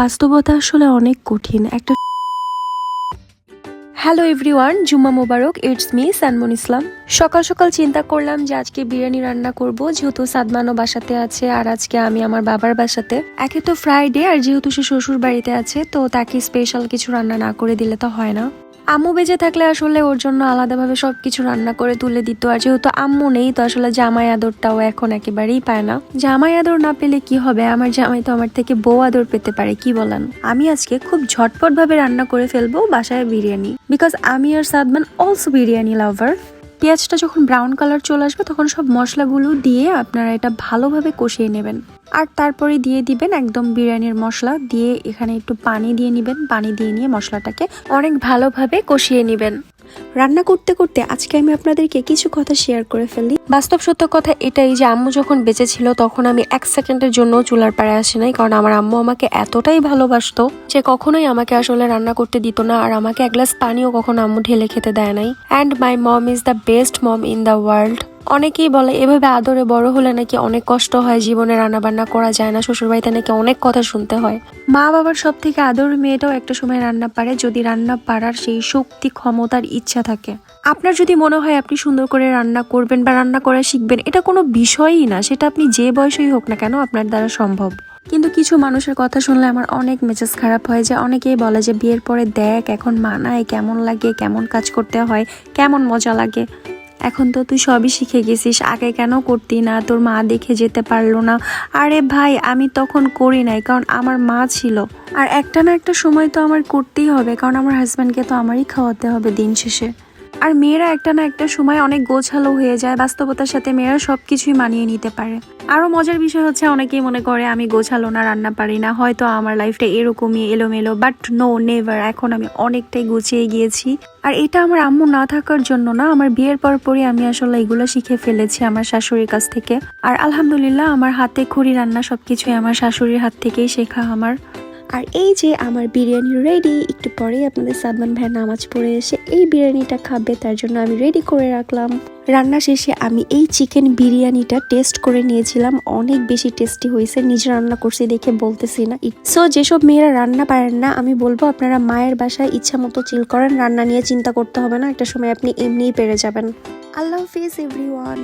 বাস্তবতা আসলে অনেক কঠিন। একটা হ্যালো এভরিওয়ান জুম্মা মোবারক ইটস মি সানমন ইসলাম সকাল সকাল চিন্তা করলাম যে আজকে বিরিয়ানি রান্না করব, যেহেতু সাদমানও বাসাতে আছে আর আজকে আমি আমার বাবার বাসাতে। একে তো ফ্রাইডে আর যেহেতু সে শ্বশুর বাড়িতে আছে, তো তাকে স্পেশাল কিছু রান্না না করে দিলে তো হয় না। আম্মু বেঁচে থাকলে আসলে ওর জন্য আলাদাভাবে সব কিছু রান্না করে তুলে দিত। আর যেহেতু আম্মু নেই, তো আসলে জামাই আদরটাও এখন একেবারেই পায় না। জামাই আদর না পেলে কি হবে? আমার জামাই তো আমার থেকে বউ আদর পেতে পারে, কি বলেন? আমি আজকে খুব ঝটপট ভাবে রান্না করে ফেলব বাসায় বিরিয়ানি। বিকজ আমি আর সাদমান অলসো বিরিয়ানি লাভার পেঁয়াজটা যখন ব্রাউন কালার চলে আসবে, তখন সব মশলাগুলো দিয়ে আপনারা এটা ভালোভাবে কষিয়ে নেবেন। আর তারপরে দিয়ে দিবেন একদম বিরিয়ানির মশলা, দিয়ে এখানে একটু পানি দিয়ে নেবেন। পানি দিয়ে নিয়ে মশলাটাকে অনেক ভালোভাবে কষিয়ে নেবেন। রান্না করতে করতে আজকে আমি আপনাদেরকে কিছু কথা শেয়ার করে ফেলি। বাস্তব সত্য কথা এটাই যে আম্মু যখন বেঁচে ছিল তখন আমি এক সেকেন্ডের জন্য চুলার পাড়ে আসি নাই, কারণ আমার আম্মু আমাকে এতটাই ভালোবাসতো যে কখনোই আমাকে আসলে রান্না করতে দিত না আর আমাকে এক গ্লাস পানিও কখনো আম্মু ঢেলে খেতে দেয় নাই। And my mom is the best mom in the world অনেকেই বলে, এভাবে আদরে বড় হলে নাকি অনেক কষ্ট হয়? জীবনে রান্না বান্না করা যায় না। শ্বশুরবাড়িতে নাকি অনেক কথা শুনতে হয়। মা বাবার সব থেকে আদর মেয়েটাও একটা সময় রান্না পারে, যদি রান্না পারার সেই শক্তি, ক্ষমতার ইচ্ছা থাকে। আপনার যদি মনে হয় আপনি সুন্দর করে রান্না করবেন বা রান্না করা শিখবেন, এটা কোনো বিষয়ই না। সেটা আপনি যে বয়সেই হোক না কেন আপনার দ্বারা সম্ভব। কিন্তু কিছু মানুষের কথা শুনলে আমার অনেক মেজাজ খারাপ হয় যে অনেকেই বলে যে, বিয়ের পরে দেখ, এখন মানায় কেমন লাগে, কেমন কাজ করতে হয়, কেমন মজা লাগে। এখন তো তুই সবই শিখে গেছিস, আগে কেন করতি না? তোর মা দেখে যেতে পারল না। আরে ভাই, আমি তখন করি নাই, কারণ আমার মা ছিল। আর একটা না একটা সময় তো আমার করতেই হবে, কারণ আমার হাজব্যান্ডকে তো আমারই খাওয়াতে হবে দিন শেষে। আর মেয়েরা একটা না একটা সময় অনেক গোছালো হয়ে যায়, বাস্তবতার সাথে মেয়েরা সবকিছুই মানিয়ে নিতে পারে। আরও মজার বিষয় হচ্ছে অনেকেই মনে করে, আমি গোছালো না, রান্না পারি না। হয়তো আমার লাইফটা এরকমই এলোমেলো বাট নো নেভার এখন আমি অনেকটাই গুছিয়ে গিয়েছি। আর এটা আমার আম্মু না থাকার জন্য না, আমার বিয়ের পর পরই আমি আসলে এগুলো শিখে ফেলেছি আমার শাশুড়ির কাছ থেকে। আর আলহামদুলিল্লাহ, আমার হাতে খড়ি রান্না সবকিছুই আমার শাশুড়ির হাত থেকেই শেখা আমার। আর এই যে আমার বিরিয়ানি রেডি একটু পরেই আপনাদের সাদমান ভাই নামাজ পড়ে এসে এই বিরিয়ানিটা খাবে, তার জন্য আমি রেডি করে রাখলাম। রান্না শেষে আমি এই চিকেন বিরিয়ানিটা টেস্ট করে নিয়েছিলাম, অনেক বেশি টেস্টি হয়েছে, নিজে রান্না করছি দেখে বলতেছি না। সো যেসব মেয়েরা রান্না পারেন না, আমি বলব আপনারা মায়ের বাসায় ইচ্ছা মতো চিল করেন, রান্না নিয়ে চিন্তা করতে হবে না, একটা সময় আপনি এমনিই পেরে যাবেন। আল্লাহ হাফিজ এভরিওয়ান